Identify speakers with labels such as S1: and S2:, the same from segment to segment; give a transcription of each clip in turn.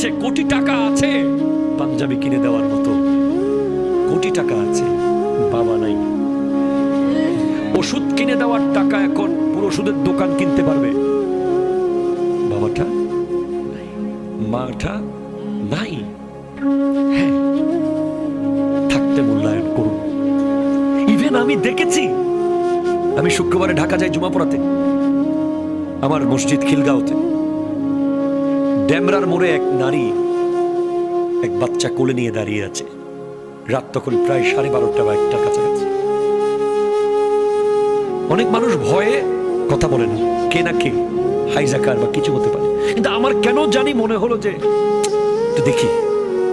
S1: আছে, কোটি টাকা আছে। পাঞ্জাবি কিনে দেওয়ার মতো কোটি টাকা আছে, বাবা নাই। ওষুধ কিনে দেওয়ার টাকা এখন, পুরো ওষুধের দোকান কিনতে পারবে। বাবাটা। মাটা? নাই। হ্যাঁ। থাকতে মূল্যায়ন করুন। ইভেন আমি দেখেছি, আমি শুক্রবারে ঢাকা যাই জুমা পড়াতে আমার মসজিদ খিলগাঁওতে। ড্যামরার মোড়ে এক নারী এক বাচ্চা কোলে নিয়ে দাঁড়িয়ে আছে। রাত তখন প্রায় সাড়ে বারোটা বা একটার কাছাকাছি। অনেক মানুষ ভয়ে কথা বলে না, কে না কে, হাইজাকার বা কিছু হতে পারে। কিন্তু আমার কেন জানি মনে হলো যে একটু দেখি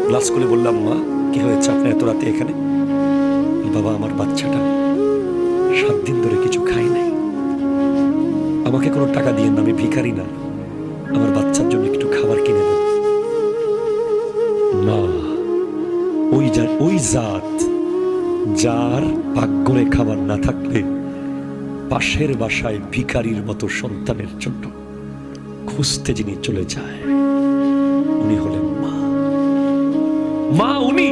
S1: গ্লাস করে বললাম, মা, কি হয়েছে? আপনার এত রাতে এখানে? বাবা, আমার বাচ্চাটা সাত দিন ধরে কিছু খাই নাই। আমাকে কোনো টাকা দিয়ে না, আমি ভিখারি না। আমার বাচ্চার জন্য ওই ওই জাত, যার ভাগ্যরে খাবার না থাকলে পাশের বাসায় ভিখারির মতো সন্তানের জন্য খুঁজতে যিনি চলে যায়, উনি হলেন মা। মা উনি,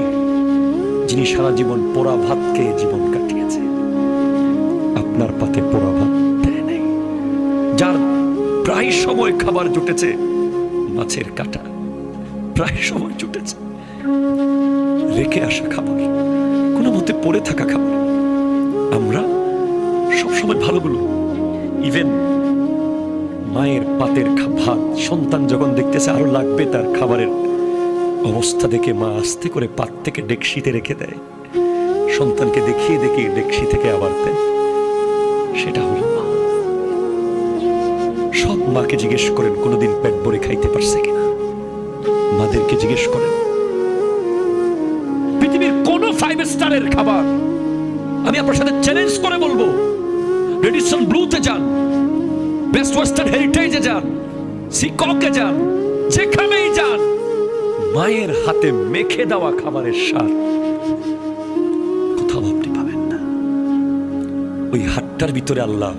S1: যিনি সারা জীবন পোড়া ভাত খেয়ে জীবন কাটিয়েছে। আপনার পাতে পোড়া ভাত দেয় নাই, যার প্রায় সময় খাবার জুটেছে মাছের কাটা, প্রায় সময় জুটেছে। রেখে আসা খাবার, কোনো মতে পড়ে থাকা খাবার। আমরা সবসময় ভালোগুলো ইভেন মায়ের পাতের ভাত সন্তান যখন দেখতেছে আরও লাগবে তার খাবারের অবস্থা দেখে মা আস্তে করে পাত থেকে ডেকশিতে রেখে দেয়। সন্তানকে দেখিয়ে দেখিয়ে ডেকশি থেকে আবার দেয়। সেটা হলো মা। সব মাকে জিজ্ঞেস করেন, কোনোদিন পেট ভরে খাইতে পারছে কিনা? মাদেরকে জিজ্ঞেস করেন কোন ফাইভ স্টারের খাবার। আমি আপনার সাথে চ্যালেঞ্জ করে বলব। রেডিসন ব্লুতে যান বেস্ট ওয়েস্টার্ন হেরিটেজে যান সিককে যান, যেখানেই যান, মায়ের হাতে মেখে দেওয়া খাবারের স্বাদ। কোথাও আপনি পাবেন না। ওই হাটটার ভিতরে আল্লাহ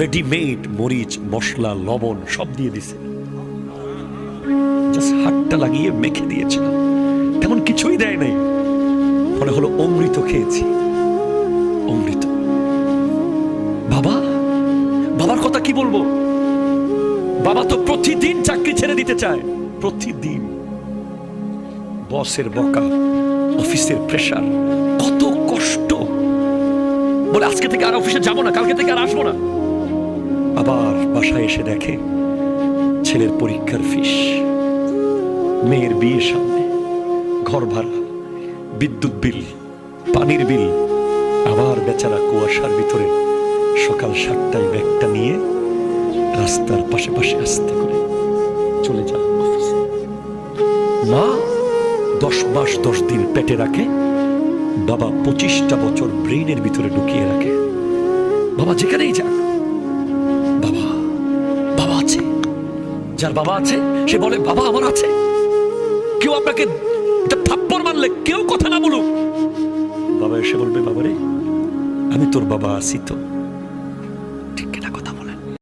S1: রেডিমেড মরিচ, মশলা, লবণ সব দিয়ে দিছে হাটটা লাগিয়ে মেখে দিয়েছিলাম। তেমন কিছুই দেয় নাই। হলো অমৃত খেয়েছি। অমৃত। বাবা, বাবার কথা কি বলব? বাবা তো প্রতিদিন চাকরি ছেড়ে দিতে চায়। প্রতিদিন। বসের বকা, অফিসের প্রেশার, কত কষ্ট। বলে, আজকে থেকে আর অফিসে যাব না, কালকে থেকে আর আসব না। আবার বাসায় এসে দেখে ছেলের পরীক্ষার ফিস। মেয়ের বিয়ে সামনে, ঘর ভাড়া। বিদ্যুৎ বিল, পানির বিল, আবার বেচারা কুয়াশার ভিতরে সকাল সাতটায় ব্যাগটা নিয়ে রাস্তার পাশে পাশে আসতে করে চলে অফিসে মা দশ মাস দশ দিন পেটে রাখে, বাবা পঁচিশটা বছর ব্রেইনের ভিতরে ঢুকিয়ে রাখে। বাবা যেখানেই যাক, বাবা বাবা আছে। যার বাবা আছে, সে বলে, বাবা, আমার আছে। কেউ আপনাকে থাপ্পর মারলে কেউ কথা না বলুক। বাবা এসে বলবে বাবারে আমি তোর বাবা আছি তো। ঠিক না